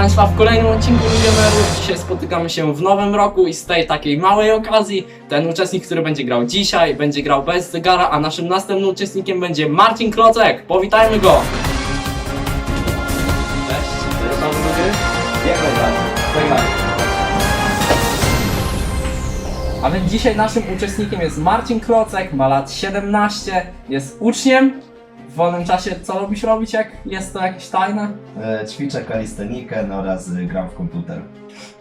Państwa w kolejnym odcinku Milionerów. Dzisiaj spotykamy się w nowym roku i z tej takiej małej okazji ten uczestnik, który będzie grał dzisiaj, będzie grał bez zegara, a naszym następnym uczestnikiem będzie Marcin Klocek. Powitajmy go! Cześć. Jak wygrać? Wygrać. A więc dzisiaj naszym uczestnikiem jest Marcin Klocek, ma lat 17, jest uczniem. W wolnym czasie co lubisz robić, jak jest to jakieś tajne? E, ćwiczę kalistenikę no oraz y, gram w komputer.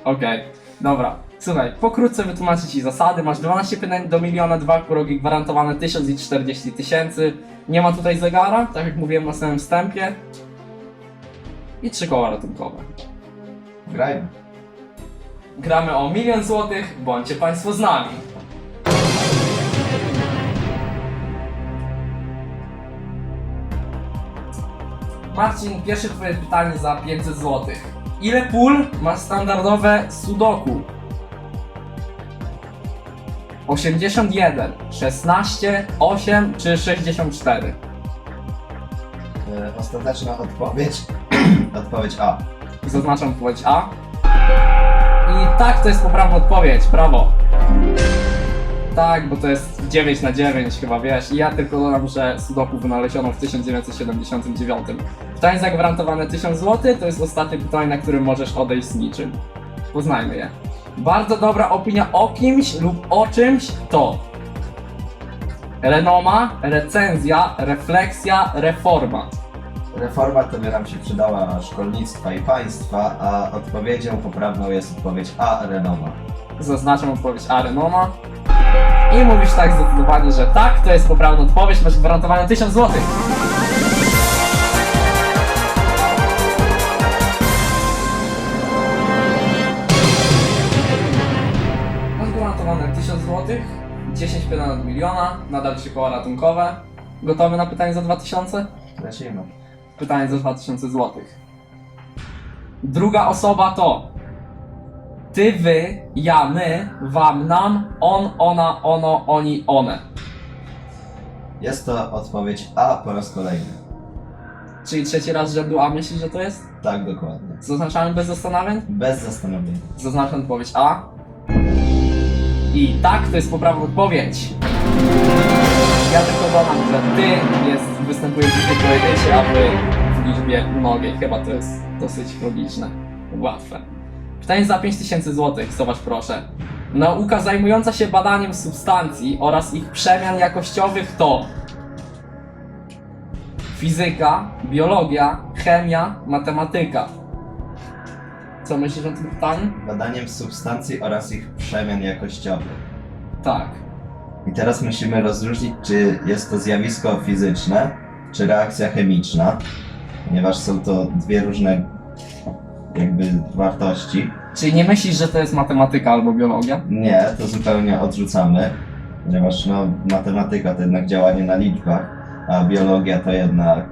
Okej, dobra. Słuchaj, pokrótce wytłumaczę Ci zasady. Masz 12 pytań do miliona, dwa progi gwarantowane 1000 i 40 tysięcy. Nie ma tutaj zegara, tak jak mówiłem na samym wstępie. I trzy koła ratunkowe. Grajmy. Gramy o milion złotych, bądźcie Państwo z nami. Marcin, pierwsze Twoje pytanie za 500 złotych. Ile pól ma standardowe Sudoku? 81, 16, 8 czy 64? E, ostateczna odpowiedź. odpowiedź A. Zaznaczam odpowiedź A. I tak, to jest poprawna odpowiedź, brawo. Tak, bo to jest 9 na 9 chyba, wiesz. I ja tylko dodam, że Sudoku wynaleziono w 1979. Pytanie zagwarantowane 1000 zł to jest ostatnie pytanie, na którym możesz odejść z niczym. Poznajmy je. Bardzo dobra opinia o kimś lub o czymś to renoma, recenzja, refleksja, reforma. Reforma to by nam się przydała szkolnictwa i państwa, a odpowiedzią poprawną jest odpowiedź A. Renoma. Zaznaczam odpowiedź A Renoma. I mówisz tak zdecydowanie, że tak, to jest poprawna odpowiedź, masz gwarantowane 1000 zł. Masz gwarantowane 1000 zł, 10 pytań od miliona, nadal trzy koła ratunkowe. Gotowy na pytanie za 2000? Lecimy. Pytanie za 2000 zł. Druga osoba to ty, wy, ja, my, wam, nam, on, ona, ono, oni, one. Jest to odpowiedź A po raz kolejny. Czyli trzeci raz rzędu A myślisz, że to jest? Tak, dokładnie. Zaznaczamy bez zastanawiań? Bez zastanowienia. Zaznaczam odpowiedź A. I tak, to jest poprawna odpowiedź. Ja tylko dodam, że ty jest, występuje w liczbie pojedynczej, a wy w liczbie mnogiej. Chyba to jest dosyć logiczne, łatwe. Pytanie za 5000 zł, zobacz proszę. Nauka zajmująca się badaniem substancji oraz ich przemian jakościowych to fizyka, biologia, chemia, matematyka. Co myślisz o tym pytaniu? Badaniem substancji oraz ich przemian jakościowych. Tak. I teraz musimy rozróżnić, czy jest to zjawisko fizyczne, czy reakcja chemiczna, ponieważ są to dwie różne jakby wartości. Czyli nie myślisz, że to jest matematyka albo biologia? Nie, to zupełnie odrzucamy, ponieważ no, matematyka to jednak działanie na liczbach, a biologia to jednak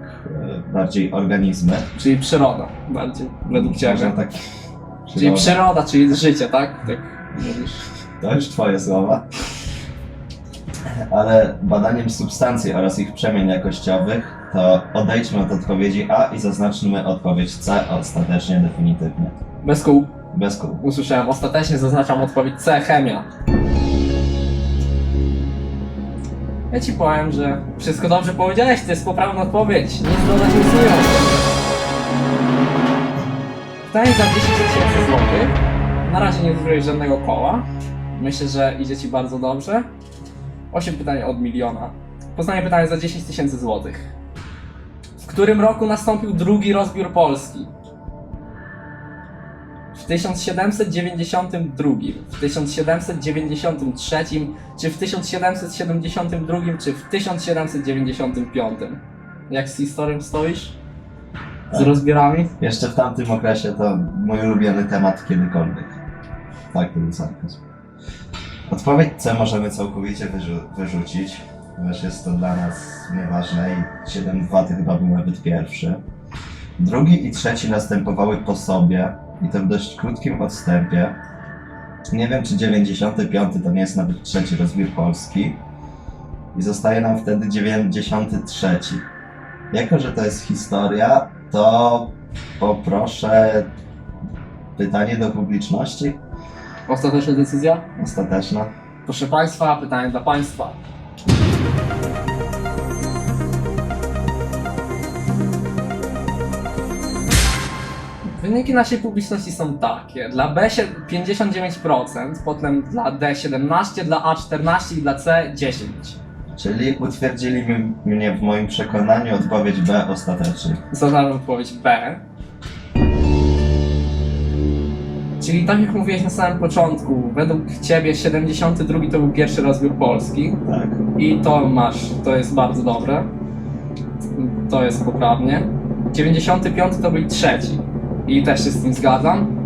e, bardziej organizmy. Czyli przyroda, bardziej, według ciebie. Można tak Czyli przyroda, czyli życie, tak? Tak mówisz. To już twoje słowa. Ale badaniem substancji oraz ich przemian jakościowych to odejdźmy od odpowiedzi A i zaznaczmy odpowiedź C ostatecznie, definitywnie. Bez kół. Bez kół. Usłyszałem, ostatecznie zaznaczam odpowiedź C, chemia. Ja ci powiem, że wszystko dobrze powiedziałeś, to jest poprawna odpowiedź. Nic dodać, nic ująć. Pytanie za 10 tysięcy złotych. Na razie nie wybrałeś żadnego koła. Myślę, że idzie ci bardzo dobrze. 8 pytań od miliona. Poznaję pytanie za 10 tysięcy złotych. W którym roku nastąpił drugi rozbiór Polski? W 1792, w 1793, czy w 1772, czy w 1795? Jak z historią stoisz? Z Tak. rozbiorami? Jeszcze w tamtym okresie to mój ulubiony temat kiedykolwiek. Tak, to był sarkazm. Odpowiedź C możemy całkowicie wyrzu- wyrzucić, ponieważ jest to dla nas nieważne i 7-2 to chyba był nawet pierwszy. Drugi i trzeci następowały po sobie i to w dość krótkim odstępie. Nie wiem, czy 95 to nie jest nawet trzeci rozbiór Polski. I zostaje nam wtedy 93. Jako, że to jest historia, to poproszę pytanie do publiczności. Ostateczna decyzja? Ostateczna. Proszę Państwa, pytanie dla Państwa. Wyniki naszej publiczności są takie. Dla B sie- 59%, potem dla D 17%, dla A 14% i dla C 10%. Czyli utwierdzili mnie w moim przekonaniu odpowiedź B ostatecznie. Zaznam odpowiedź B. Czyli tak jak mówiłeś na samym początku, według Ciebie 72 to był pierwszy rozbiór Polski. Tak. I to masz, to jest bardzo dobre. To jest poprawnie. 95 to był trzeci. I też się z tym zgadzam.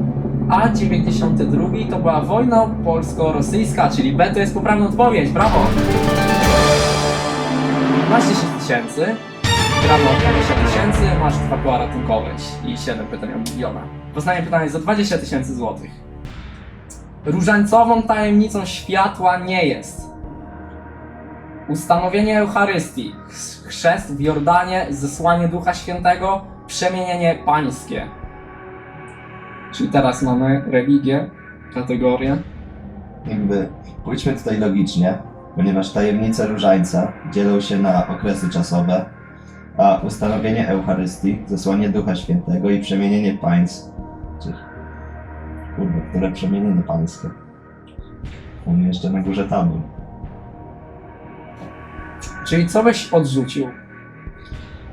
A 92 to była wojna polsko-rosyjska, czyli B to jest poprawna odpowiedź. Brawo! Masz 10 tysięcy. Brawo, 20 tysięcy, masz dwa koła ratunkowe i 7 pytań o miliona. Poznanie pytanie za 20 tysięcy złotych. Różańcową tajemnicą światła nie jest ustanowienie Eucharystii, ch- chrzest w Jordanie, zesłanie Ducha Świętego, przemienienie pańskie. Czyli teraz mamy religię, kategorię. Jakby pójdźmy tutaj logicznie, ponieważ tajemnice różańca dzielą się na okresy czasowe, a ustanowienie Eucharystii, zesłanie Ducha Świętego i przemienienie państw. Czy... Kurde, które przemienienie pańskie? U mnie jeszcze na górze tabor. Czyli co byś odrzucił?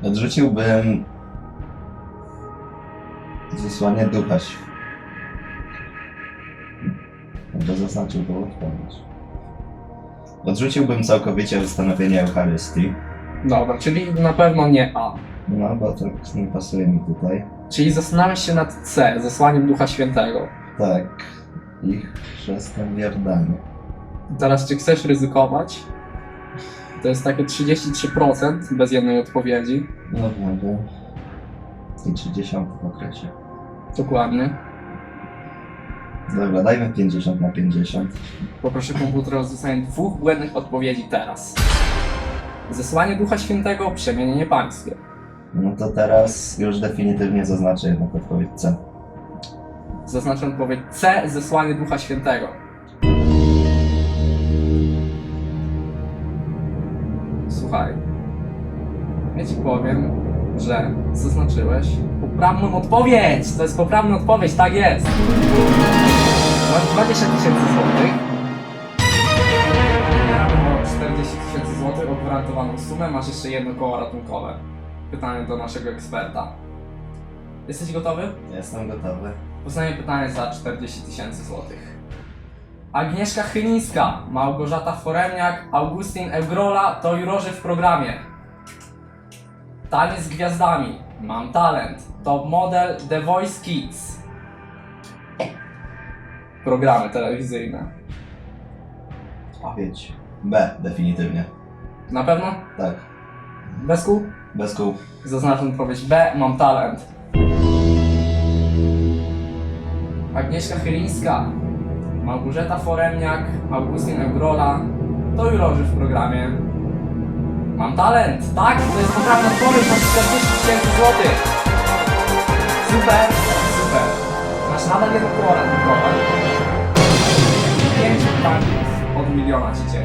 Odrzuciłbym zesłanie Ducha Świętego. Będę zaznaczył tą odpowiedź. Odrzuciłbym całkowicie ustanowienie Eucharystii. Dobra, czyli na pewno nie A. No, bo to nie pasuje mi tutaj. Czyli zastanawiasz się nad C, zesłaniem Ducha Świętego. Tak. Ich chrzestem w Jordanie. Teraz czy chcesz ryzykować? To jest takie 33% bez jednej odpowiedzi. No mogę. I 30 w okresie. Dokładnie. Dobra, dajmy 50 na 50. Poproszę komputer o zostanie dwóch błędnych odpowiedzi teraz. Zesłanie Ducha Świętego, przemienienie pańskie. No to teraz już definitywnie zaznaczę jednak odpowiedź C. Zaznaczam odpowiedź C, zesłanie Ducha Świętego. Słuchaj, ja ci powiem, że zaznaczyłeś poprawną odpowiedź! To jest poprawna odpowiedź, tak jest! Masz 20 tysięcy złotych. Ja mam 40 tysięcy złotych, o gwarantowaną sumę, masz jeszcze jedno koło ratunkowe. Pytanie do naszego eksperta. Jesteś gotowy? Jestem gotowy. Poznaję pytanie za 40 tysięcy złotych. Agnieszka Chylińska, Małgorzata Foremniak, Augustin Egrola to jurorzy w programie. Taniec z gwiazdami, Mam talent, top model The Voice Kids. Programy telewizyjne. Odpowiedź B, definitywnie. Na pewno? Tak. Bez kół? Bez kół. Zaznaczam odpowiedź B, mam talent. Agnieszka Chylińska, Małgorzata Foremniak, Augustyn Egrola to jurorzy w programie. Mam talent, tak, to jest poprawna odpowiedź, masz 40 tysięcy złotych. Super, super. Masz nadal koło ratunkowe. 5 punktów od miliona ci.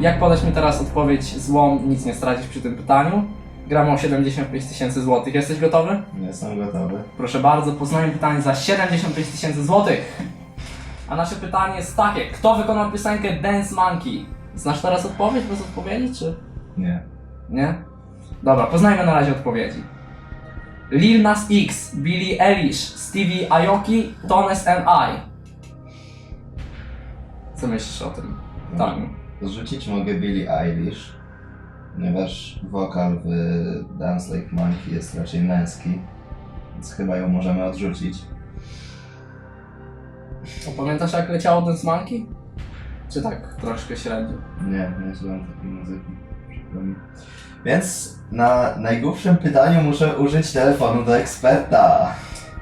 Jak podać mi teraz odpowiedź złą, nic nie stracisz przy tym pytaniu. Gramy o 75 tysięcy złotych. Jesteś gotowy? Jestem gotowy. Proszę bardzo, poznajmy pytanie za 75 tysięcy złotych. A nasze pytanie jest takie. Kto wykonał piosenkę Dance Monkey? Znasz teraz odpowiedź bez odpowiedzi, czy Nie. nie? Dobra, poznajmy na razie odpowiedzi. Lil Nas X, Billie Eilish, Stevie Aoki, Tones and I. Co myślisz o tym? Tak. Zrzucić mogę Billie Eilish, ponieważ wokal w Dance Like Monkey jest raczej męski, więc chyba ją możemy odrzucić. A pamiętasz jak leciało Dance Monkey? Czy tak troszkę średnio? Nie, nie słucham takiej muzyki. przykro mi. Więc na najgłupszym pytaniu muszę użyć telefonu do eksperta.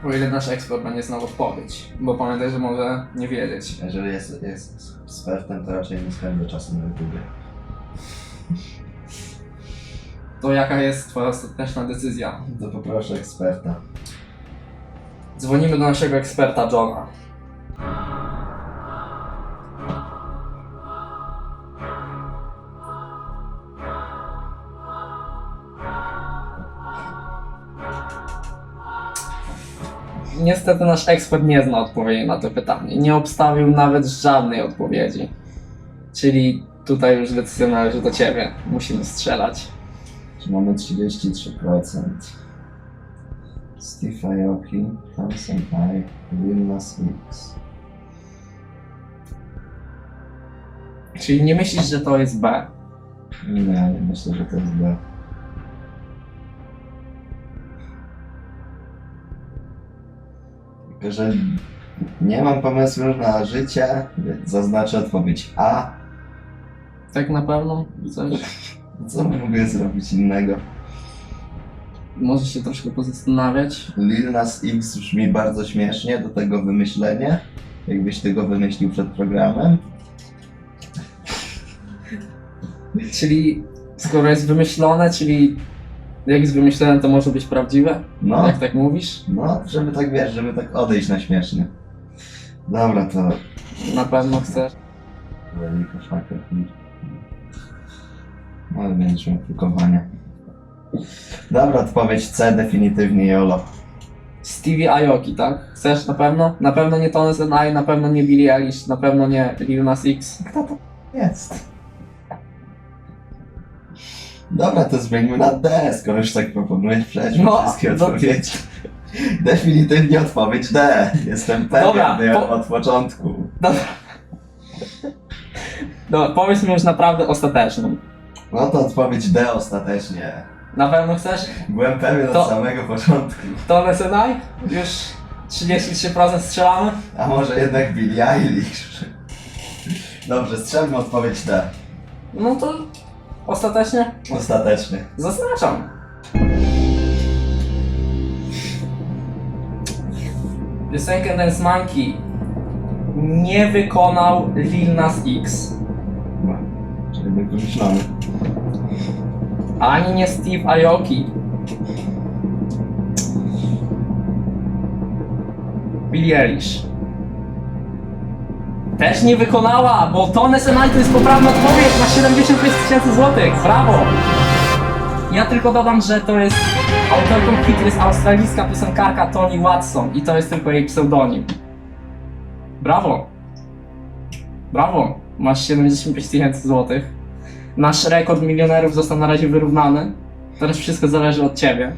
O ile nasz ekspert będzie znał odpowiedź, bo pamiętaj, że może nie wiedzieć. Jeżeli jest, jest ekspertem, to raczej nie spędzę czasu na YouTubie. To jaka jest twoja ostateczna decyzja? To poproszę eksperta. Dzwonimy do naszego eksperta Johna. Niestety nasz ekspert nie zna odpowiedzi na to pytanie. Nie obstawił nawet żadnej odpowiedzi. Czyli tutaj już decyzja należy do ciebie. Musimy strzelać. Czy mamy 33%? Steve Aoki, Thompson I, Lil Nas X. Czyli nie myślisz, że to jest B. Nie, nie myślę, że to jest B. Że nie mam pomysłu na życie, więc zaznaczę odpowiedź A. Tak na pewno? Coś? Co mogę zrobić innego? Możesz się troszkę pozastanawiać. Lil Nas X brzmi bardzo śmiesznie, do tego wymyślenie. Jakbyś ty go wymyślił przed programem. Czyli skoro jest wymyślone, czyli jak wymyślone, to może być prawdziwe? No, Jak tak mówisz? no, żeby tak wiesz, żeby tak odejść na śmiesznie. Dobra, to Na pewno chcesz. Velika szaka. Ale będziesz miał. Dobra, odpowiedź C, definitywnie Jolo. Stevie Aoki, tak? Chcesz na pewno? Na pewno nie Tony Senai, na pewno nie Billie Eilish, na pewno nie Lil Nas X. Kto to jest? Dobra, to zmieńmy na D, skoro już tak proponujesz przejść No, wszystkie no. odpowiedzi. Definitywnie odpowiedź D. Jestem pewien Dobra, D po- od początku. Dobra. Dobra, powiedz mi już naprawdę ostateczną. No to odpowiedź D ostatecznie. Na pewno chcesz? Byłem pewien To- od samego początku. Tony Senai? Już 33% strzelamy? A może jednak Billie Eilish? Dobrze, strzelmy odpowiedź D. No to ostatecznie Ostatecznie. zaznaczam. Piosenkę Dance Monkey nie wykonał Lil Nas X. Czyli był wymyślony. Ani nie Steve Aoki. Billie Eilish. Też nie wykonała, bo Tony Senai to jest poprawna odpowiedź na 75 tysięcy złotych. Brawo! Ja tylko dodam, że to jest autorką hitu jest australijska piosenkarka Toni Watson i to jest tylko jej pseudonim. Brawo! Brawo! Masz 75 tysięcy złotych. Nasz rekord milionerów został na razie wyrównany. Teraz wszystko zależy od ciebie.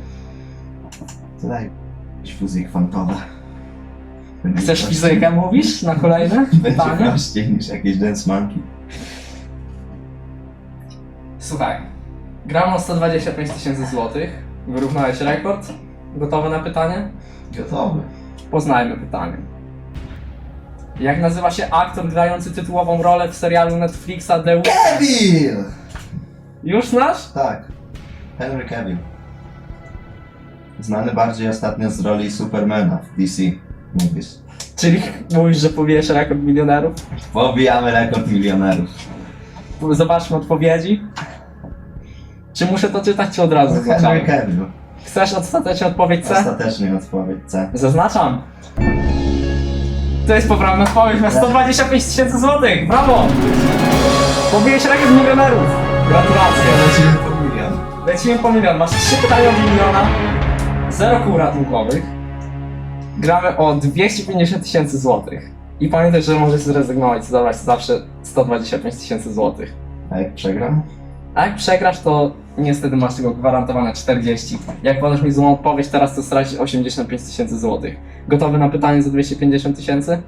To daj jakieś fuzje kwantowe. Chcesz fizykę, mówisz? Na kolejne Będzie pytanie? prościej niż jakieś Dance Monkey. Słuchaj, gram o 125 tysięcy złotych. Wyrównałeś rekord. Gotowy na pytanie? Gotowy. Poznajmy pytanie. Jak nazywa się aktor grający tytułową rolę w serialu Netflixa The Witcher? Cavill! Już znasz? Tak. Henry Cavill. Znany bardziej ostatnio z roli Supermana w DC Movies. Czyli mówisz, że pobijesz rekord milionerów? Pobijamy rekord milionerów. Zobaczmy odpowiedzi. Czy muszę to czytać, czy od razu? Cavill. Chcesz ostatecznie odpowiedź C? Ostatecznie odpowiedź C. Zaznaczam. To jest poprawna odpowiedź, masz 125 tysięcy złotych, brawo! Pobiłeś rekord milionerów. Gratulacje. Lecimy po milion. Lecimy po milion, masz 3 pytania od miliona, 0 kół ratunkowych. Gramy o 250 tysięcy złotych. I pamiętaj, że możesz zrezygnować, zdawać zawsze 125 tysięcy złotych. A jak przegram? A jak przegrasz, to niestety masz tylko gwarantowane 40. Jak podasz mi złą odpowiedź, teraz to stracisz 85 tysięcy złotych. Gotowy na pytanie za 250 tysięcy?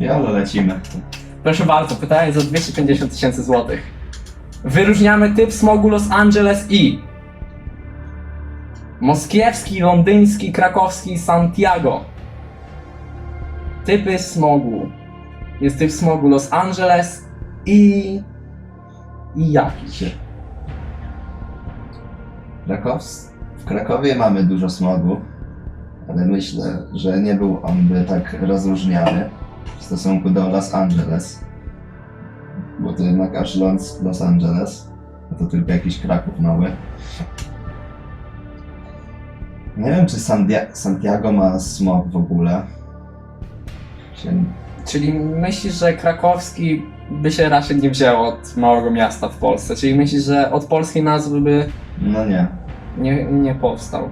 Jolo, lecimy. Proszę bardzo, pytanie za 250 tysięcy złotych. Wyróżniamy typ smogu Los Angeles i Moskiewski, londyński, krakowski, Santiago. Typy smogu. Jest typ smogu Los Angeles i... i jaki? Krakows... W Krakowie mamy dużo smogu, ale myślę, że nie był on by tak rozróżniany w stosunku do Los Angeles. Bo to jednak aż Los Angeles, a to tylko jakiś Kraków mały. Nie wiem, czy Sandia- Santiago ma smog w ogóle. Się... Czyli myślisz, że krakowski by się raczej nie wzięło od małego miasta w Polsce? Czyli myślisz, że od polskiej nazwy by No nie. nie, nie powstał?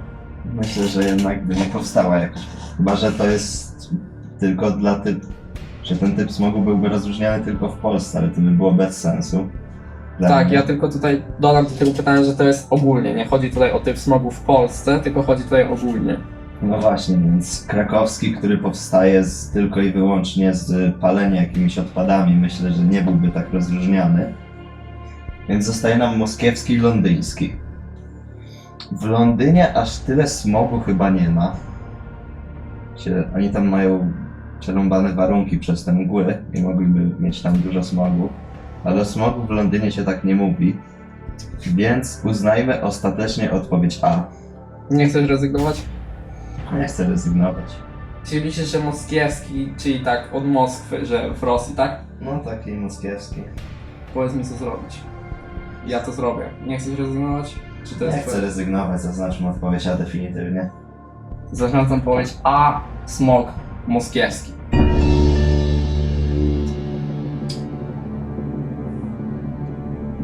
Myślę, że jednak by nie powstała jakoś. Chyba, że to jest tylko dla typ... Że ten typ smogu byłby rozróżniany tylko w Polsce, ale to by było bez sensu. Dla Tak, mnie. ja tylko tutaj dodam do tego pytania, że to jest ogólnie. Nie chodzi tutaj o typ smogu w Polsce, tylko chodzi tutaj ogólnie. No właśnie, więc krakowski, który powstaje z, tylko i wyłącznie z palenia jakimiś odpadami, myślę, że nie byłby tak rozróżniany. Więc zostaje nam moskiewski i londyński. W Londynie aż tyle smogu chyba nie ma. Oni tam mają przerąbane warunki przez te mgły i mogliby mieć tam dużo smogu. Ale o smogu w Londynie się tak nie mówi. Więc uznajmy ostatecznie odpowiedź A. Nie chcesz rezygnować? Nie chcę rezygnować. Czyli liczysz, że moskiewski, czyli tak od Moskwy, że w Rosji, tak? No taki moskiewski. Powiedz mi co zrobić. Ja to zrobię. Nie chcesz rezygnować? Czy to jest Nie chcę rezygnować, zaznaczmy odpowiedź A definitywnie. Zaznaczam powiedzieć A. Smog moskiewski.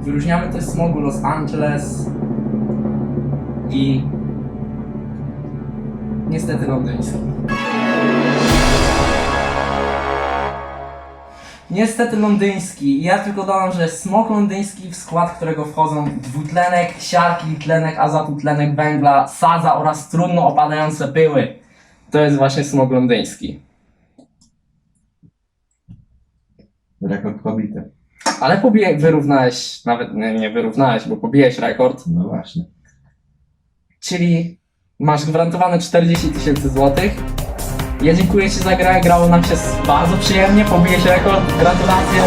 Wyróżniamy też smogu Los Angeles i niestety londyński. Niestety londyński. Ja tylko dodam, że smog londyński, w skład którego wchodzą dwutlenek siarki, tlenek azatu, tlenek węgla, sadza oraz trudno opadające pyły. To jest właśnie smog londyński. Rekord pobity. Ale pobije, wyrównałeś, nawet nie, nie wyrównałeś, bo pobijałeś rekord, No właśnie. czyli masz gwarantowane 40 tysięcy złotych. Ja dziękuję Ci za grę, grało nam się bardzo przyjemnie, pobijesz rekord, gratulacje.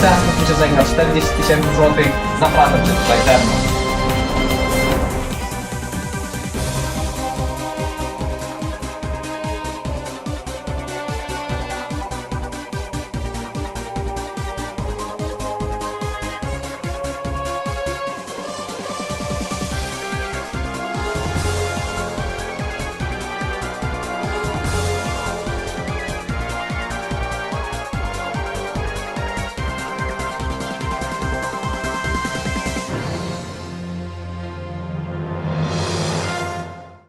Teraz musisz zagrać 40 tysięcy złotych, zapraszam Cię tutaj ze mną.